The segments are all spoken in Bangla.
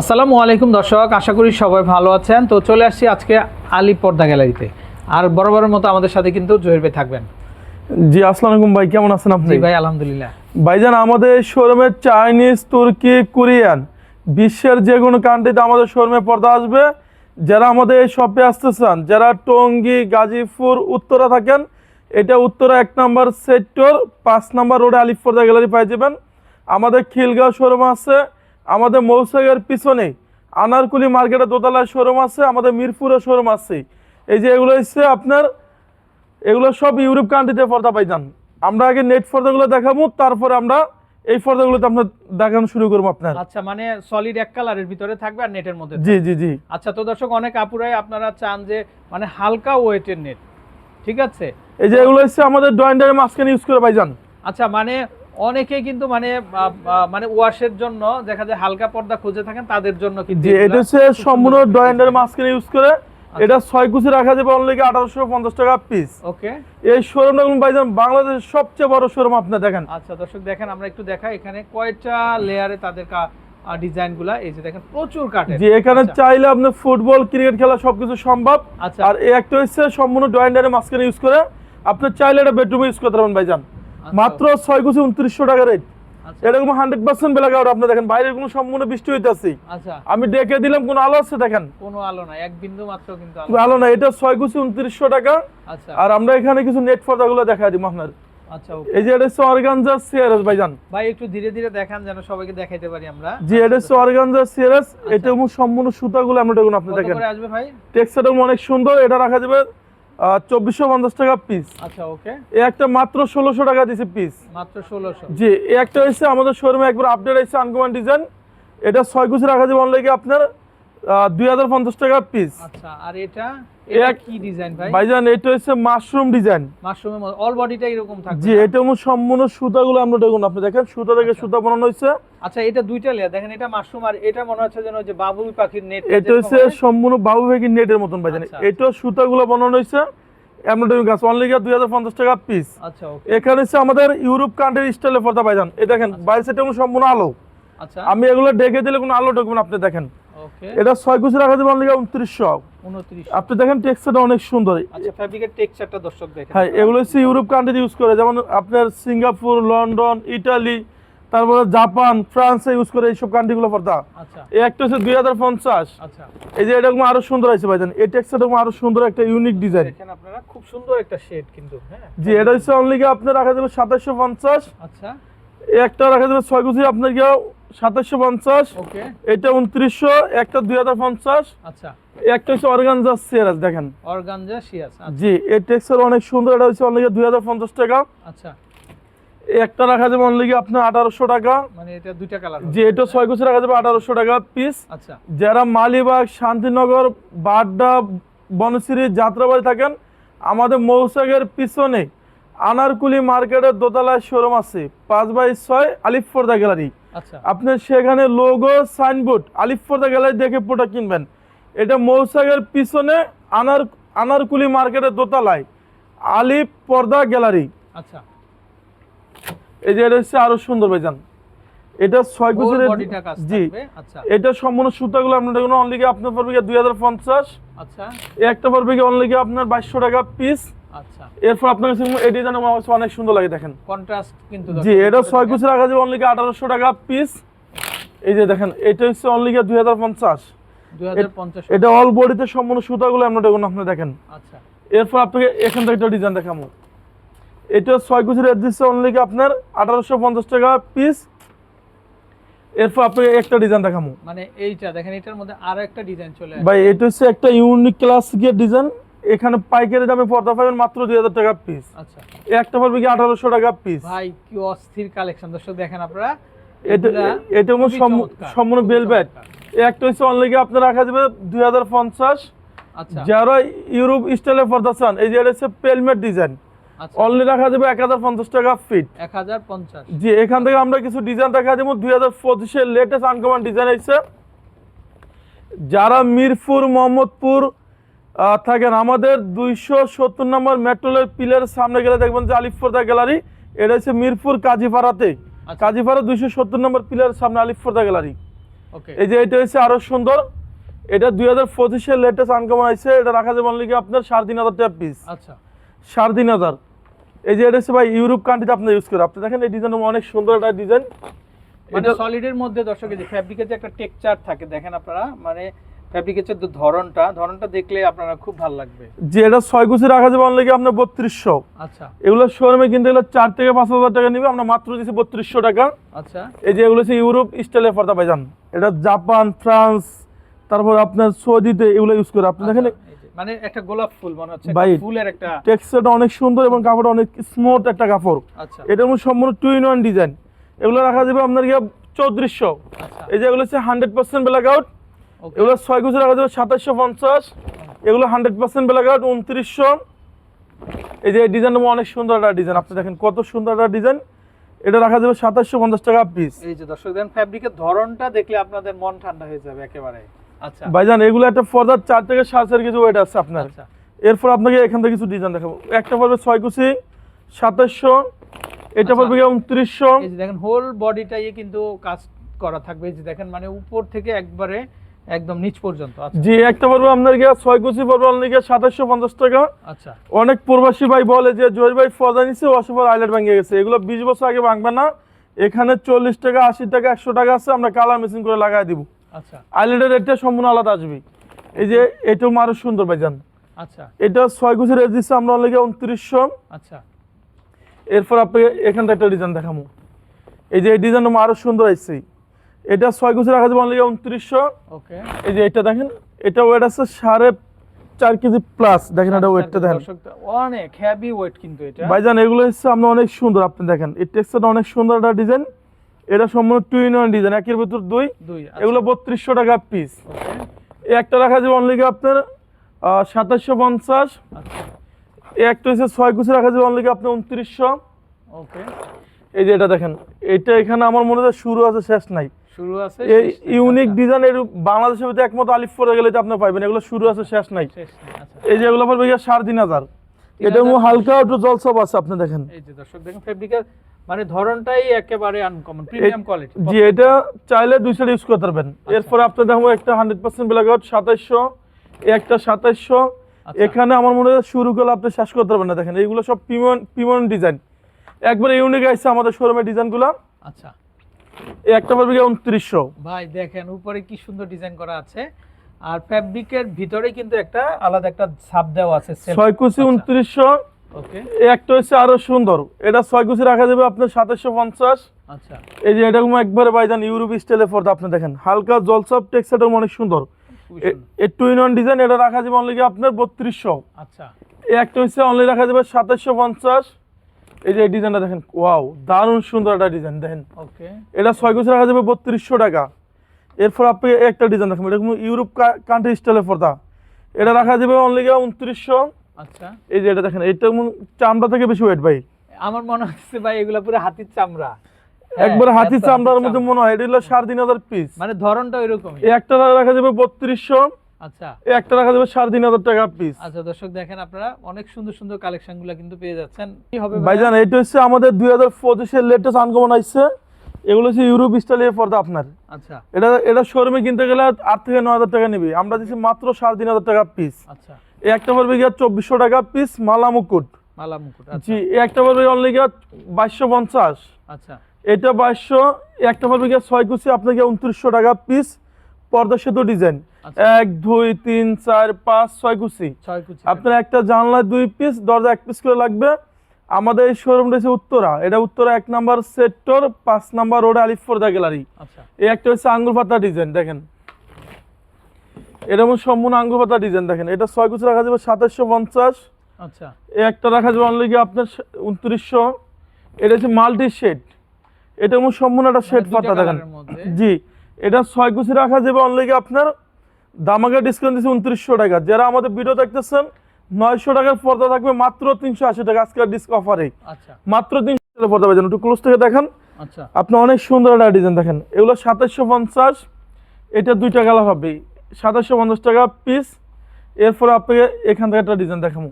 আসসালামু আলাইকুম দর্শক আশা করি সবাই ভালো আছেন। তো চলে আসছি আজকে আলী পর্দা গ্যালারিতে। আর বরাবরের মতো আমাদের সাথে কিন্তু জহির ভাই থাকবেন। জি আসসালামু আলাইকুম ভাই কেমন আছেন আপনি? ভাই আলহামদুলিল্লাহ। ভাইজান আমাদের শোরুমে চাইনিজ তুর্কি কোরিয়ান বিশ্বের যে কোনো কান্ট্রিতে আমাদের শোরুমে পর্দা আসবে। যারা আমাদের এই শপে আসতে চান যারা টঙ্গী গাজীপুর উত্তরা থাকেন এটা উত্তরা এক নম্বর সেক্টর পাঁচ নম্বর রোডে আলিফ পর্দা গ্যালারি পাই যাবেন। আমাদের খিলগাঁও শোরুম আছে আমাদের মৌসাগের পিছনে আনারকুলি মার্কেটে দোতলায় শোরুম আছে আমাদের মিরপুরে শোরুম আছে। এই যে এগুলো হচ্ছে আপনার এগুলো সব ইউরোপ কান্ট্রিতে পর্দা পাইজান। আমরা আগে নেট পর্দাগুলো দেখাবো তারপরে আমরা এই পর্দাগুলোতে আপনার দেখানো শুরু করব আপনার। আচ্ছা মানে সলিড এক কালারের ভিতরে থাকবে আর নেটের মধ্যে জি জি জি। আচ্ছা তো দর্শক অনেক আপুরাই আপনারা চান যে মানে হালকা ওয়েটের নেট ঠিক আছে? এই যে এগুলো হচ্ছে আমাদের ডয়েন্ডারের মাঝখানে ইউজ করে পাইজান। আচ্ছা মানে অনেকে কিন্তু মানে মানে ওয়াশের জন্য দেখা যায় হালকা পর্দা খুঁজে থাকেন তাদের জন্য কিন্তু এটা হচ্ছে সম্পূর্ণ ডয়েন্ডারের মাঝখানে ইউজ করে। এটা ছয় কুচি রাখা যাবে অনলি আঠারোশো পঞ্চাশ টাকা পিস ওকে। এই শোরুমটা কোন পাইজান বাংলাদেশের সবচেয়ে বড় শোরুম আপনি দেখেন। আচ্ছা দর্শক দেখেন আমরা একটু দেখাই এখানে কয়টা লেয়ারে তাদের ডিজাইনগুলা। এই যে দেখেন প্রচুর কাটে যে এখানে চাইলে আপনি ফুটবল ক্রিকেট খেলা সবকিছু সম্ভব। আচ্ছা। আর এই একটা হচ্ছে সম্পূর্ণ ডয়েন্ডারের মাঝখানে ইউজ করে। আপনি চাইলে এটা বেডরুমে ইউজ করতে পারবেন ভাইজান। মাত্র ছয় কুচি উনত্রিশশো টাকা রেট আচ্ছা। এরকম হান্ড্রেড পার্সেন্ট বেলা কাউর আপনি দেখেন বাইরে কোনো সম্পূর্ণ বৃষ্টি হইতেছে। আচ্ছা। আমি ডেকে দিলাম কোন আলো আছে দেখেন? কোনো আলো নাই এক বিন্দু মাত্র কিন্তু আলো না এটা ছয় কুচি উনত্রিশশো টাকা। আচ্ছা। আর আমরা এখানে কিছু নেট পর্দাগুলো দেখা দিব আপনার। আচ্ছা এই যে এটা হচ্ছে অর্গানজা সিয়ারাস ভাইজান। ভাই একটু ধীরে ধীরে দেখান যেন সবাইকে দেখাইতে পারি আমরা। জি এটা সিয়ারাস এটা সম্পূর্ণ সুতাগুলো আমরা দেখুন আপনি আচ্ছা। দেখেন। আসবে ভাই? টেক্সচারটা অনেক সুন্দর এটা রাখা যাবে চব্বিশশো পঞ্চাশ টাকা পিস আচ্ছা ওকে এই একটা মাত্র ষোলোশো টাকা দিছে পিস মাত্র ষোলোশো। জি এই একটা হচ্ছে আমাদের শোরুমে একবার আপডেট হয়েছে আনকমন ডিজাইন এটা ছয় কুচি রাখা যাবে অনলাইনে আপনার। দুই হাজার পঞ্চাশ টাকা পিস আচ্ছা আর এটা এটা কি ডিজাইন ভাই? ভাইজান এটা হচ্ছে মাশরুম ডিজাইন মাশরুমের অল বডিটা এরকম থাকবে জি এটা হচ্ছে সম্পূর্ণ সুতাগুলো আমরা দেখুন আপনি দেখেন সুতা থেকে সুতা বানানো হয়েছে। আচ্ছা এটা দুইটা লেয়ার দেখেন এটা মাশরুম আর এটা মনে হচ্ছে যেন যে বাবুই পাখির নেট এটা হচ্ছে সম্পূর্ণ বাবু ভেগি নেটের মতন ভাইজান। আচ্ছা, এটা সুতাগুলো বানানো হয়েছে। এমব্রয়ডারি গাছ অনলি দুই হাজার পঞ্চাশ টাকা পিস আচ্ছা এখানে হচ্ছে আমাদের ইউরোপ কান্ট্রির স্টাইলে পর্দা ভাইজান। এই দেখেন বাইরে সেটা সম্পূর্ণ আলো। আচ্ছা। আমি এগুলো ডেকে দিলে কোনো আলো ঢুকবে না আপনি দেখেন। এটা ছয় কুচি রাখা যাবে অনলি উনত্রিশশো। 29 আপনি দেখেন টেক্সচারটা অনেক সুন্দর। আচ্ছা ফ্যাব্রিকের টেক্সচারটা দর্শক দেখেন। হ্যাঁ এগুলো হচ্ছে ইউরোপ কান্ট্রি ইউজ করে। যেমন আপনার সিঙ্গাপুর লন্ডন ইটালি তারপরে জাপান ফ্রান্সে ইউজ করে এইসব কান্ট্রিগুলো পর্দা আচ্ছা। এই একটা হচ্ছে দুই হাজার পঞ্চাশ। আচ্ছা। এই যে এরকম আরও সুন্দর আছে ভাইজান এই টেক্সচারটা আরও সুন্দর একটা ইউনিক ডিজাইন আপনারা খুব সুন্দর একটা শেড কিন্তু হ্যাঁ। জি এটা হচ্ছে অনলি আপনার রাখা যাবে সাতাশশো পঞ্চাশ। আচ্ছা। একটা রাখা যাবে ছয় কুচি আপনার গিয়ে সাতাশশো পঞ্চাশ এটা উনত্রিশশো একটা দুই হাজার পঞ্চাশ আচ্ছা। এই একটা হচ্ছে অর্গানজা সিয়ারাস দেখেন। অর্গানজা শিয়াস জি এই টেক্সচার অনেক সুন্দর এটা হচ্ছে অনলি দুই হাজার পঞ্চাশ টাকা। আচ্ছা। একটা রাখা যাবে অনলি আপনার আঠারোশো টাকা। মানে এটা দুইটা কালার যে এটা ছয় কুচি রাখা যাবে আঠারোশো টাকা পিস আচ্ছা। যারা মালিবাগ শান্তিনগর বাড্ডা বনশ্রী যাত্রাবাড়ি থাকেন আমাদের মৌসাগের পিছনে আনারকুলি মার্কেটের দোতলায় শোরুম আছে। পাঁচ বাই ছয় আলিফপর্দা গ্যালারি। আচ্ছা। আপনি সেখানে লোগো সাইনবোর্ড আলিফপর্দা গ্যালারি দেখে প্রোডাক্ট কিনবেন। এটা মৌসাগের পিছনে আনার আনারকুলি মার্কেটের দোতলায় আলিফ পর্দা গ্যালারি। আচ্ছা। এই যে এটা হচ্ছে আরও সুন্দর ভাইজান। এটা ছয় কুচির জি। আচ্ছা। এটা সম্পূর্ণ সুতাগুলো আপনার দেখুন অনলি আপনার পড়বে দুই হাজার পঞ্চাশ। আচ্ছা। একটা পড়বে অনলি আপনার বাইশশো টাকা পিস আচ্ছা। এরপর আপনার কাছে এই ডিজাইন আমার কাছে অনেক সুন্দর লাগে দেখেন। কন্ট্রাস্ট কিন্তু জি এটা ছয় কুচি রাখা যাবে অনলি আঠারোশো টাকা পিস এই যে দেখেন এটা হচ্ছে অনলি দুই হাজার পঞ্চাশ। এটা অল বডিতে সম্পূর্ণ সুতাগুলো আমরা দেখুন আপনি দেখেন। আচ্ছা। এরপর আপনাকে এখান থেকে একটা ডিজাইন দেখাবো। এটা ছয় কুচির রেট দিচ্ছে অনলি আপনার আঠারোশো পঞ্চাশ টাকা পিস এরপর আপনাকে একটা ডিজাইন দেখাবো। মানে এইটা দেখেন এটার মধ্যে আরও একটা ডিজাইন চলে ভাই এটা হচ্ছে একটা ইউনিক ক্লাসিকের ডিজাইন এখানে পাইকারি দামে পর্দা পাবেন মাত্র দুই হাজার টাকা পিস আচ্ছা। একটা পড়বে কি আঠারোশো টাকা পিস ভাই কি অস্থির কালেকশন দর্শক দেখেন আপনারা। এটা এটা সম্পূর্ণ- চমৎকার। একটা হচ্ছে অনলাইনে আপনার রাখা যাবে দুই হাজার পঞ্চাশ। আচ্ছা। যারা ইউরোপ স্টাইলে পর্দা চান এই যে এটা হচ্ছে পেলমেট ডিজাইন অনলি রাখা যাবে এক হাজার পঞ্চাশ টাকা ফিট এক হাজার পঞ্চাশ। জি এখান থেকে আমরা কিছু ডিজাইন দেখা দেবো দুই হাজার পঁচিশের লেটেস্ট আনকমন ডিজাইন এসেছে যারা মিরপুর মোহাম্মদপুর থাকেন আমাদের দুইশো সত্তর নম্বর মেট্রোলের পিলারের সামনে গেলে দেখবেন যে আলিফপর্দা গ্যালারি এটা হচ্ছে মিরপুর কাজীপাড়াতে। আচ্ছা। কাজীপাড়া দুইশো সত্তর নম্বর পিলারের সামনে আলিফপর্দা গ্যালারি। এই যে এটা হচ্ছে আরও সুন্দর। এটা দুই হাজার পঁচিশের লেটেস্ট আনকমন আছে। এটা রাখা যাবে অনলি আপনার সাড়ে তিন হাজার টাকা পিস আচ্ছা। সাড়ে তিন হাজার। এই যে এটা হচ্ছে ভাই ইউরোপ কান্ট্রিতে আপনি ইউজ করে আপনি দেখেন এই ডিজাইন অনেক সুন্দর একটা ডিজাইন মানে এটা- সলিডের মধ্যে দর্শক এই যে ফ্যাব্রিকের যে একটা টেক্সচার থাকে দেখেন আপনারা মানে ফ্যাব্রিকের ধরনটা ধরনটা দেখলে আপনারা খুব ভালো লাগবে। যে এটা ছয় কুচি রাখা যাবে অনলি আপনার বত্রিশশো। আচ্ছা। এগুলো শোরুমে কিনতে গেলে চার থেকে পাঁচ হাজার টাকা নিবে আমরা মাত্র দিচ্ছি বত্রিশশো টাকা। আচ্ছা। এই যে এগুলো হচ্ছে ইউরোপ স্টাইলের পর্দা পাইজান এটা জাপান ফ্রান্স তারপর আপনার সৌদিতে এগুলো ইউজ করে। আপনি দেখেন আচ্ছা, মানে একটা গোলাপ ফুল মনে হচ্ছে ফুলের একটা টেক্সচারটা অনেক সুন্দর এবং কাপড়টা অনেক স্মুথ একটা কাপড়। আচ্ছা। মধ্যে সম্পূর্ণ টু ইন ওয়ান ডিজাইন এগুলো রাখা যাবে আপনার গিয়ে চৌত্রিশশো। আচ্ছা। এই যে এগুলো হচ্ছে হান্ড্রেড পার্সেন্ট ব্ল্যাক আউট এগুলো ছয় কুচি রাখা যাবে সাতাশশো পঞ্চাশ। এগুলো হান্ড্রেড পার্সেন্ট উনত্রিশশো। এই যে ডিজাইনটা অনেক সুন্দর একটা ডিজাইন আপনি দেখেন কত সুন্দর একটা ডিজাইন এটা রাখা যাবে সাতাশশো পঞ্চাশ টাকা পিস এই যে দর্শক দেন ফ্যাব্রিকের ধরনটা দেখলে আপনাদের মন ঠান্ডা হয়ে যাবে একেবারে। আচ্ছা। ভাইজান এগুলো একটা ফর্দার চার থেকে সাড়ে চার কেজি ওয়েট আছে আপনার। আচ্ছা। এরপর আপনাকে এখান থেকে কিছু ডিজাইন দেখাবো। একটা পড়বে ছয় কুচি সাতাশশো। এটা আচ্ছা। পড়বে উনত্রিশশো। দেখেন হোল বডিটাই কিন্তু কাজ করা থাকবে। এই যে দেখেন মানে উপর থেকে একবারে একদম নিচ পর্যন্ত আচ্ছা। জি একটা পড়বে আপনার গিয়ে ছয় কুচি পড়বে আপনার গিয়ে সাতাশশো পঞ্চাশ টাকা। আচ্ছা। অনেক প্রবাসী ভাই বলে যে জয় ভাই ফর্দা নিচ্ছে অসুপার আইলেট ভেঙে গেছে। এগুলো বিশ বছর আগে ভাঙবে না। এখানে চল্লিশ টাকা আশি টাকা একশো টাকা আছে আমরা কালার মেশিন করে লাগাই দিব। আচ্ছা। আইলেটের রেটটা সম্পূর্ণ আলাদা আসবে। এই যে এটাও আরও সুন্দর ভাইজান আচ্ছা। এটা ছয় কুচি রেট দিচ্ছে আমরা অনেকে উনত্রিশশো। আচ্ছা। এরপর আপনাকে এখানটা একটা ডিজাইন দেখাবো এই যে এই ডিজাইনটা আরও সুন্দর আসছে এটা ছয় কুচি রাখা যাবে অনলি উনত্রিশশো। ওকে এই যে এটা দেখেন এটা ওয়েট আছে সাড়ে চার কেজি প্লাস দেখেন এটা ওয়েটটা দেখেন। দর্শক অনেক হেভি ওয়েট কিন্তু এটা। ভাইজান এগুলো হচ্ছে আমরা অনেক সুন্দর আপনি দেখেন। এই টেক্সচারটা অনেক সুন্দর একটা ডিজাইন এটা সম্পূর্ণ টু ইন ওয়ান ডিজাইন একের ভিতর দুই। দুই আচ্ছা, এগুলো বত্রিশশো টাকা পিস একটা রাখা যাবে অনলি আপনার সাতাশশো পঞ্চাশ। আচ্ছা। এই একটা হচ্ছে ছয় কুচি রাখা যাবে অনলি আপনার উনত্রিশশো। ওকে এই যে এটা দেখেন এটা এখানে আমার মনে হয় শুরু আছে শেষ নাই। শুরু আছে এই ইউনিক আচ্ছা, ডিজাইন এর বাংলাদেশের ভিতরে একমত আলিফ পরে গেলে আপনি পাইবেন এগুলো শুরু আছে শেষ নাই। আচ্ছা। এই যে এগুলো পড়বে গিয়ে সাড়ে তিন হাজার। এটা? হালকা একটু জলসব আছে আপনি দেখেন। এই যে দর্শক দেখুন ফেব্রিকের মানে ধরনটাই একেবারে আনকমন প্রিমিয়াম কোয়ালিটি জি এটা চাইলে দুই সাইড ইউজ করতে পারবেন। এরপরে আপনি দেখো একটা হান্ড্রেড পার্সেন্ট ব্ল্যাক আউট সাতাইশশো একটা সাতাইশশো। আচ্ছা। এখানে আমার মনে হয় শুরু করলে আপনি শেষ করতে পারবেন না দেখেন। এইগুলো সব পিমন পিমন ডিজাইন একবারে ইউনিক আসছে আমাদের শোরুমের ডিজাইনগুলো আচ্ছা। একটা গিয়ে উনত্রিশশো। ভাই দেখেন উপরে কি সুন্দর ডিজাইন করা আছে। আর ফ্যাব্রিকের ভিতরে কিন্তু একটা আলাদা একটা ছাপ দেওয়া আছে ছয় কুচি উনত্রিশশো। ওকে। এই একটা হচ্ছে আরও সুন্দর। এটা ছয় কুচি রাখা যাবে আপনার সাতাশশো পঞ্চাশ। আচ্ছা। এই যে এটা কোনো একবারে বাইজান ইউরোপ স্টাইলে পর্দা আপনি দেখেন হালকা জলসব টেক্সচারটা অনেক সুন্দর। এই টু ইন ওয়ান ডিজাইন এটা রাখা যাবে অনলি আপনার বত্রিশশো। আচ্ছা। এই একটা হচ্ছে অনলি রাখা যাবে সাতাশশো পঞ্চাশ। এই যে ডিজাইনটা দেখেন ওয়াও দারুণ সুন্দর একটা ডিজাইন দেখেন। ওকে। এটা ছয় কুচি রাখা যাবে বত্রিশশো টাকা। এরপর আপনি একটা ডিজাইন দেখেন এটা ইউরোপ কান্ট্রি স্টাইলের পর্দা। এটা রাখা যাবে অনলি উনত্রিশশো। আচ্ছা। এই যে এটা দেখেন এটা চামড়া থেকে বেশি ওয়েট ভাই। আমার মনে হচ্ছে ভাই এগুলা পুরো হাতির চামড়া। হ্যাঁ, একবার হাতির চামড়ার মধ্যে মনে হয় এটা হলো সাড়ে তিন হাজার পিস মানে ধরনটা ওইরকমই। এই একটা রাখা যাবে বত্রিশশো। আচ্ছা। একটা রাখা যাবে সাড়ে তিন হাজার টাকা পিস আচ্ছা দর্শক দেখেন আপনারা অনেক সুন্দর সুন্দর কালেকশনগুলা কিন্তু পেয়ে যাচ্ছেন। কি হবে? ভাইজান এটা হচ্ছে আমাদের দুই হাজার পঁচিশের লেটেস্ট আনকমন আসছে। এগুলো হচ্ছে ইউরোপ স্টাইলের পর্দা আপনার। আচ্ছা। এটা এটা শোরুমে কিনতে গেলে আট থেকে নয় হাজার টাকা নিবি। আমরা দিচ্ছি মাত্র সাড়ে তিন হাজার টাকা পিস আচ্ছা। এই একটা পড়বে গিয়ে চব্বিশশো টাকা পিস মালা মুকুট। মালা মুকুট আচ্ছা। জি এই একটা পড়বে অনলি গিয়ে বাইশশো পঞ্চাশ। আচ্ছা। এটা বাইশশো একটা পড়বে গিয়ে ছয় কুচি আপনাকে উনত্রিশশো টাকা পিস পর্দা সেতু ডিজাইন আচ্ছা। এক দুই তিন চার পাঁচ ছয় কুচি। আপনার একটা জানলা দুই পিস দরজা এক পিস করে লাগবে। আমাদের এই শোরুম রয়েছে উত্তরা। এটা উত্তরা এক নাম্বার সেক্টর পাঁচ নাম্বার রোড আলিফোর্দা গ্যালারি এই একটা হচ্ছে আঙ্গুর পাতা ডিজাইন দেখেন। এরকম সম্পূর্ণ আঙ্গুর পাতা ডিজাইন দেখেন। এটা ছয় কুচি রাখা যাবে সাতাশশো পঞ্চাশ। আচ্ছা। এই একটা রাখা যাবে অনলি আপনার উনত্রিশশো। এটা হচ্ছে মাল্টি শেড এটা সম্পূর্ণ একটা শেড মানে পাতা দেখেন। জি। এটা ছয় কুচি রাখা যাবে অনলি গিয়ে আপনার দামাকা ডিসকাউন্ট দিচ্ছে উনত্রিশশো টাকা। যারা আমাদের ভিডিও দেখতেছেন নয়শো টাকার পর্দা থাকবে মাত্র তিনশো আশি টাকা আজকের ডিস্ক অফারে মাত্র তিনশো টাকা পর্দা পাবেন একটু ক্লোজ থেকে দেখেন। আচ্ছা। আপনি অনেক সুন্দর একটা ডিজাইন দেখেন। এগুলো সাতাশশো পঞ্চাশ এটা দুইটা কালার হবে। সাতাশশো পঞ্চাশ টাকা পিস এরপর আপনাকে এখান থেকে একটা ডিজাইন দেখাবো।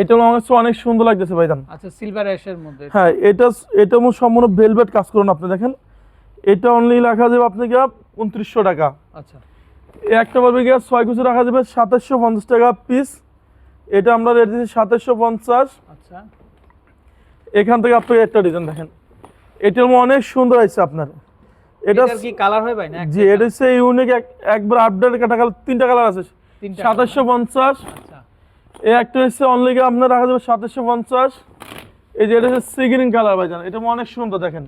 এটা আমার কাছে অনেক সুন্দর লাগতেছে ভাইজান। আচ্ছা সিলভার অ্যাশের মধ্যে। হ্যাঁ এটা এটা সম্পূর্ণ ভেলভেট কাজ করুন আপনি দেখেন। এটা অনলি রাখা যাবে আপনাকে উনত্রিশশো টাকা। আচ্ছা। একটা পারবে গিয়ে ছয় কুচি রাখা যাবে সাতাশশো পঞ্চাশ টাকা পিস এটা আমরা রেট দিচ্ছি সাতাশশো পঞ্চাশ। আচ্ছা। এখান থেকে আপনি একটা ডিজাইন দেখেন। এটার অনেক সুন্দর আছে আপনার। এটা কি কালার হয় ভাই না জি এটা হচ্ছে ইউনিক একবার আপডেট কাটা কালার তিনটা কালার আছে। সাতাশশো পঞ্চাশ। আচ্ছা। এই একটা হচ্ছে অনলি আপনার রাখা যাবে সাতাশশো পঞ্চাশ। এই যে এটা হচ্ছে সি গ্রিন কালার ভাইজান এটা অনেক সুন্দর দেখেন।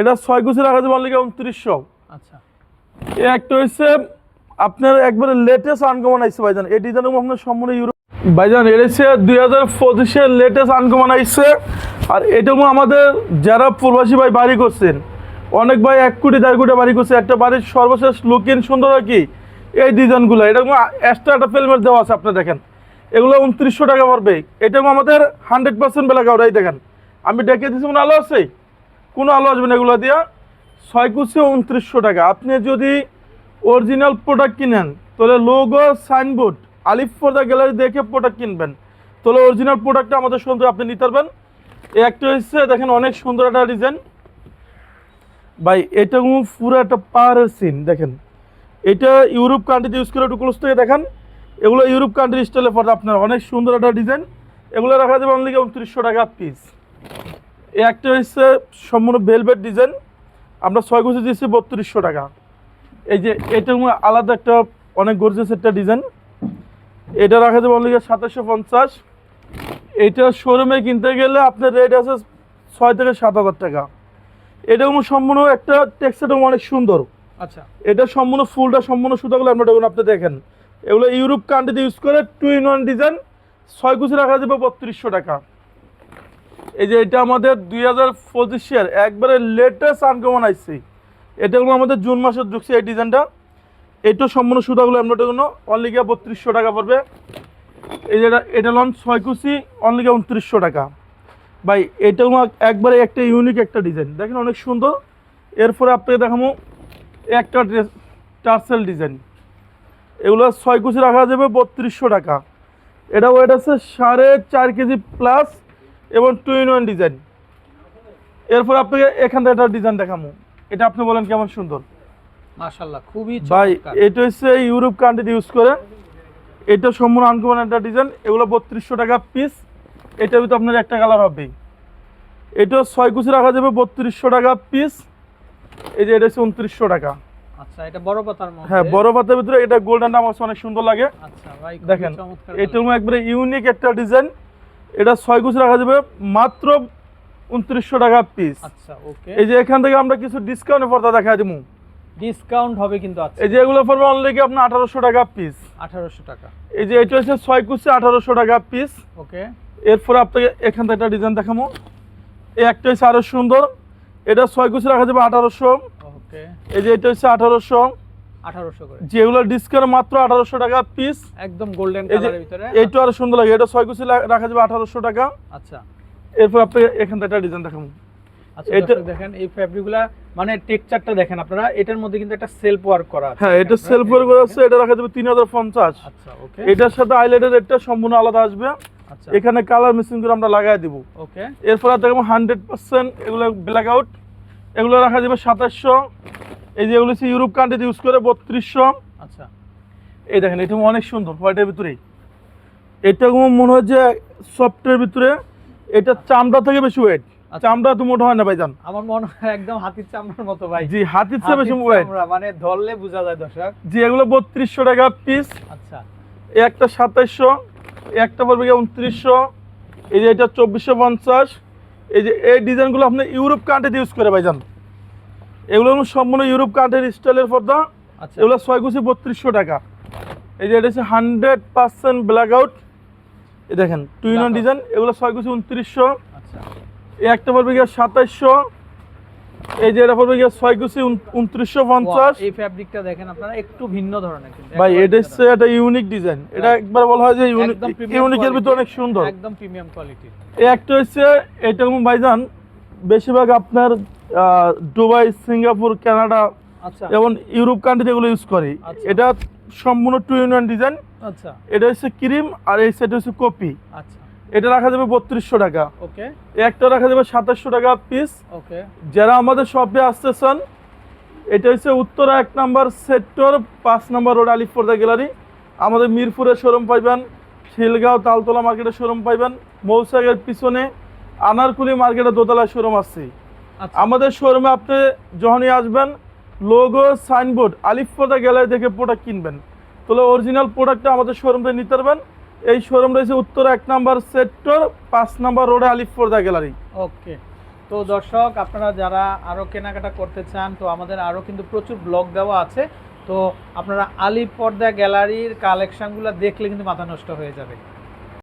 এটা ছয় কুচি রাখা যাবে অনলি উনত্রিশশো। আচ্ছা। এই একটা হচ্ছে আপনার একবারে লেটেস্ট আনকমন আইসে ভাইজান। এই ডিজাইন আপনার সম্পূর্ণ ইউরোপ ভাইজান এটা হচ্ছে দুই হাজার পঁচিশের লেটেস্ট আনকমন আইসে আর এটাও আমাদের যারা প্রবাসী ভাই বাড়ি করছেন অনেক ভাই এক কোটি দেড় কোটি বাড়ি করছে। একটা বাড়ির সর্বশেষ লুকিং সুন্দর হয় কি? এই ডিজাইনগুলো এটা এক্সট্রা একটা ফিল্মের দেওয়া আছে আপনি দেখেন। এগুলো উনত্রিশশো টাকা পড়বে। এটাও আমাদের হান্ড্রেড পার্সেন্ট বেলা কাউরাই দেখেন। আমি ডেকে দিচ্ছি কোনো আলো আছে? কোনো আলো আসবে না এগুলো দিয়া। ছয় কুচি উনত্রিশশো টাকা। আপনি যদি অরিজিনাল প্রোডাক্ট কিনেন, তাহলে লোগো সাইনবোর্ড আলিফ ফোর্দা গ্যালারি দেখে প্রোডাক্ট কিনবেন। তাহলে অরিজিনাল প্রোডাক্টটা আমাদের সুন্দর আপনি নিতে পারবেন। এই একটা হচ্ছে দেখেন অনেক সুন্দর একটা ডিজাইন ভাই, এটা পুরো একটা পাহাড়ের সিন দেখেন। এটা ইউরোপ কান্ট্রিতে ইউজ করে একটু থেকে দেখেন। এগুলো ইউরোপ কান্ট্রি স্টাইলে পড়ে আপনার অনেক সুন্দর একটা ডিজাইন এগুলো রাখা যাবে অনলি উনত্রিশশো টাকা পিস এই একটা হচ্ছে সম্পূর্ণ ভেলভেট ডিজাইন আমরা ছয় কুচি দিয়েছি বত্রিশশো টাকা। এই যে এটা আলাদা একটা অনেক গর্জেস একটা ডিজাইন এটা রাখা যাবে অনলি সাতাশশো পঞ্চাশ। এটা শোরুমে কিনতে গেলে আপনার রেট আছে ছয় থেকে সাত হাজার টাকা। এটা কোনো সম্পূর্ণ একটা টেক্সচারটা অনেক সুন্দর। আচ্ছা। এটা সম্পূর্ণ ফুলটা সম্পূর্ণ সুতাগুলো আমরা দেখুন আপনি দেখেন। এগুলো ইউরোপ কান্ট্রিতে ইউজ করে টু ইন ওয়ান ডিজাইন ছয় কুচি রাখা যাবে বত্রিশশো টাকা। এই যে এটা আমাদের দুই হাজার পঁচিশের একবারে লেটেস্ট আনকমন আইসি। এটা হলো আমাদের জুন মাসে ঢুকছে এই ডিজাইনটা। এটা সম্পূর্ণ সুতাগুলো আমরা দেখুন অনলি গিয়ে বত্রিশশো টাকা পড়বে। এই যে এটা- লন ছয় কুচি অনলি গিয়ে উনত্রিশশো টাকা। ভাই, এটা একবারে একটা ইউনিক একটা ডিজাইন। দেখেন অনেক সুন্দর। এরপরে আপনাকে দেখাবো একটা ড্রেস, টার্সেল ডিজাইন। এগুলো ছয় কুচি রাখা যাবে বত্রিশশো টাকা। এটা ওয়েট আছে সাড়ে চার কেজি প্লাস এবং টু ইন ওয়ান ডিজাইন। এরপর আপনাকে এখান থেকে একটা ডিজাইন দেখাবো এটা আপনি বলেন কেমন সুন্দর? মাশাআল্লাহ খুবই ভাই এটা হচ্ছে ইউরোপ কান্ট্রিতে ইউজ করে এটা সম্পূর্ণ আনকমন একটা ডিজাইন। এগুলো বত্রিশশো টাকা পিস এটার ভিতরে আপনার একটা কালার হবে এটা ছয় কুচি রাখা যাবে বত্রিশশো টাকা পিস এই যে এটা হচ্ছে উনত্রিশশো টাকা। আচ্ছা এটা বড় পাতার মধ্যে? হ্যাঁ বড় পাতার ভিতরে এটা গোল্ডেন আছে অনেক সুন্দর লাগে। আচ্ছা ভাই দেখেন মধ্যে একবারে ইউনিক একটা ডিজাইন। এটা ছয় কুচি রাখা যাবে মাত্র উনত্রিশশো টাকা পিস আচ্ছা ওকে। এই যে এখান থেকে আমরা কিছু ডিসকাউন্টের পর্দা দেখা দিব ডিসকাউন্ট হবে কিন্তু আছে এই যে এগুলো পড়বে অনলি কি আপনার আঠারোশো টাকা পিস 1800 টাকা। এই যে এটা হচ্ছে ছয় কুচি আঠারোশো টাকা পিস ওকে। এরপরে আপনাকে এখান থেকে একটা ডিজাইন দেখাবো এই একটা হচ্ছে আরও সুন্দর। এটা ছয় কুচি রাখা যাবে আঠারোশো। ওকে। এই যে এটা হচ্ছে আঠারোশো। 1800 করে। যেগুলো ডিসকাউন্ট মাত্র আঠারোশো টাকা পিস একদম গোল্ডেন কালারের ভিতরে। এইটা আরও সুন্দর লাগে। এটা ছয় কুচি লা- রাখা যাবে আঠারোশো টাকা। আচ্ছা। এরপর আপনাকে এখান থেকে একটা ডিজাইন দেখাবো। আচ্ছা দেখেন এই ফ্যাব্রিকগুলা মানে টেক্সচারটা দেখেন আপনারা এটার মধ্যে কিন্তু একটা সেলফ ওয়ার্ক করা আছে। হ্যাঁ এটা সেলফ করে আছে। এটা রাখা যাবে তিন হাজার পঞ্চাশ। আচ্ছা ওকে। এটার সাথে আইলাইটের রেটটা সম্পূর্ণ আলাদা আসবে। আচ্ছা। এখানে কালার মেশিন করে আমরা লাগাই দিব। ওকে। এরপর দেখব হান্ড্রেড পার্সেন্ট এগুলো ব্ল্যাক আউট এগুলো রাখা যাবে সাতাশশো। এই যে এগুলো হচ্ছে ইউরোপ কান্ট্রিতে ইউজ করে বত্রিশশো। আচ্ছা। এই দেখেন এটা অনেক সুন্দর হোয়াইটের ভিতরেই। এটা মনে হয় যে সফটের ভিতরে। এটা চামড়া থেকে বেশি ওয়েট আচ্ছা। চামড়া তো মোটা হয় না ভাইজান। আমার মনে হয় একদম হাতির চামড়ার মতো ভাই। জি হাতির চেয়ে বেশি ওয়েট মানে ধরলে বোঝা যায় দর্শক। জি এগুলো বত্রিশশো টাকা পিস আচ্ছা। একটা সাতাইশশো একটা পড়বে গিয়ে উনত্রিশশো। এই যে এটা চব্বিশশো পঞ্চাশ। এই যে এই ডিজাইনগুলো আপনি ইউরোপ কান্ট্রিতে ইউজ করে ভাইজান। এগুলো সম্পূর্ণ ইউরোপ কান্ট্রির স্টাইলের পর্দা। আচ্ছা। এগুলো ছয় কুচি বত্রিশশো টাকা। এই যে এটা হচ্ছে হান্ড্রেড পার্সেন্ট ব্ল্যাক আউট এই দেখেন টু ইন ডিজাইন এগুলো ছয় কুচি উনত্রিশশো। আচ্ছা। এই একটা পড়বে গিয়ে সাতাইশশো। এই যে এটা পড়বে গিয়ে ছয় কুচি উনত্রিশশো পঞ্চাশ। এই ফ্যাব্রিকটা দেখেন আপনারা একটু ভিন্ন ধরনের ভাই এটা হচ্ছে একটা ইউনিক ডিজাইন এটা একবার বলা হয় যে premium ইউনিকের ভিতরে অনেক সুন্দর। একদম প্রিমিয়াম কোয়ালিটি এই একটা হচ্ছে এটা ভাইজান বেশিরভাগ আপনার দুবাই সিঙ্গাপুর কানাডা আচ্ছা। এবং ইউরোপ কান্ট্রিতে এগুলো ইউজ করে। আচ্ছা। এটা সম্পূর্ণ টু ইন ওয়ান ডিজাইন আচ্ছা। এটা হচ্ছে ক্রিম আর এই সাইড হচ্ছে কপি। আচ্ছা। এটা রাখা যাবে বত্রিশশো টাকা। ওকে। একটা রাখা যাবে সাতাশশো টাকা পিস ওকে। যারা আমাদের শপে আসতে চান এটা হচ্ছে উত্তরা এক নাম্বার সেক্টর পাঁচ নাম্বার রোড আলিফপর্দা গ্যালারি আমাদের মিরপুরের শোরুম পাইবেন শিলগাঁও তালতলা মার্কেটের শোরুম পাইবেন মৌসাগের পিছনে আনারকুলি মার্কেটের দোতলায় শোরুম আছে। আমাদের শোরুমে আপনি যখনই আসবেন লোগো সাইনবোর্ড আলিফপর্দা গ্যালারি দেখে প্রোডাক্ট কিনবেন। তাহলে অরিজিনাল প্রোডাক্টটা আমাদের শোরুমে নিতে পারবেন। এই শোরুম রয়েছে উত্তর এক নাম্বার সেক্টর পাঁচ নাম্বার রোডে আলিফপর্দা গ্যালারি ওকে। তো দর্শক আপনারা যারা আরও কেনাকাটা করতে চান তো আমাদের আরও কিন্তু প্রচুর ব্লগ দেওয়া আছে। তো আপনারা আলি পর্দা গ্যালারির কালেকশনগুলো দেখলে কিন্তু মাথা নষ্ট হয়ে যাবে।